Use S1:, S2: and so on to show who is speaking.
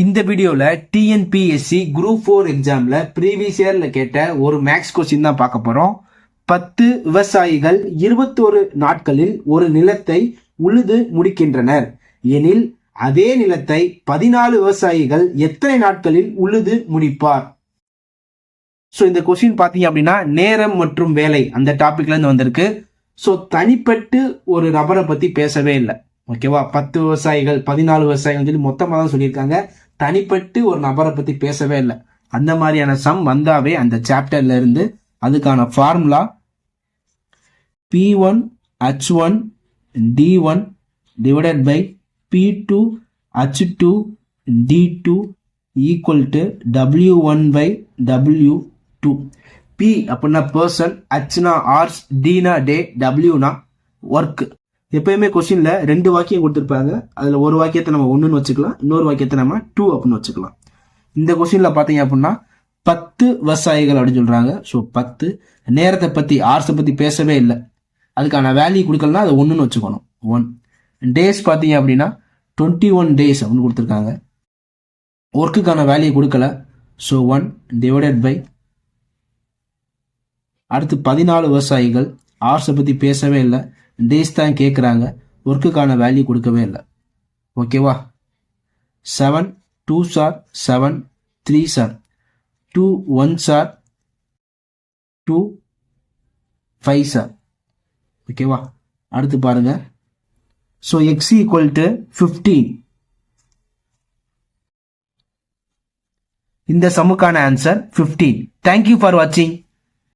S1: இந்த வீடியோவில் TNPSC group four எக்ஸாமில் ப்ரீவியஸ் இயரில் கேட்ட ஒரு மேக்ஸ் கொஸ்டின் தான் பார்க்க போகிறோம் பத்து விவசாயிகள் இருபத்தோரு நாட்களில் ஒரு நிலத்தை உழுது முடிக்கின்றனர். எனில் அதே நிலத்தை பதினாலு விவசாயிகள் எத்தனை நாட்களில் உழுது முடிப்பார்? ஸோ இந்த கொஸ்டின் பார்த்தீங்க அப்படின்னா நேரம் மற்றும் வேலை அந்த டாபிக்லேருந்து வந்திருக்கு. ஸோ தனிப்பட்டு ஒரு நபரை பற்றி பேசவே இல்லை. ஓகேவா பத்து விவசாயிகள் பதினாலு விவசாயிகள் சொல்லி மொத்தமாக தான் சொல்லியிருக்காங்க. தனிப்பட்டு ஒரு நபரை பற்றி பேசவே இல்லை. அந்த மாதிரியான சம் வந்தாவே அந்த சாப்டர்ல இருந்து அதுக்கான formula P one H one D one divided by P two H two D two equal to W one by W two P அப்படின்னா பர்சன் ஹச்னா ஆர்ஸ் டினா டே டபிள்யூனா ஒர்க்கு எப்பயுமே கொஷினில் ரெண்டு வாக்கியம் கொடுத்துருப்பாங்க. அதில் ஒரு வாக்கியத்தை நம்ம ஒன்றுன்னு வச்சுக்கலாம். இன்னொரு வாக்கியத்தை நம்ம டூ அப்படின்னு வச்சுக்கலாம். இந்த கொஷினில் பார்த்தீங்க அப்படின்னா பத்து விவசாயிகள் அப்படின்னு சொல்கிறாங்க ஸோ பத்து. நேரத்தை பற்றி ஆர்ஸை பற்றி பேசவே இல்லை. அதுக்கான வேல்யூ கொடுக்கலனா அதை ஒன்றுன்னு வச்சுக்கணும். ஒன் டேஸ் பார்த்தீங்க அப்படின்னா டுவெண்ட்டி ஒன் டேஸ் அப்படின்னு கொடுத்துருக்காங்க. ஒர்க்குக்கான வேல்யூ கொடுக்கல. ஸோ ஒன் டிவைடட் பை அடுத்து பதினாலு விவசாயிகள் ஆர்ஸை பற்றி பேசவே இல்லை. டேஸ் தான் கேட்குறாங்க ஒர்க்குக்கான வேல்யூ கொடுக்கவே இல்லை. ஓகேவா seven two sir seven three sir two one sir two five sir ஓகேவா அடுத்து பாருங்க. So X equal to fifteen இந்த சமுக்கான answer fifteen thank you for வாட்சிங்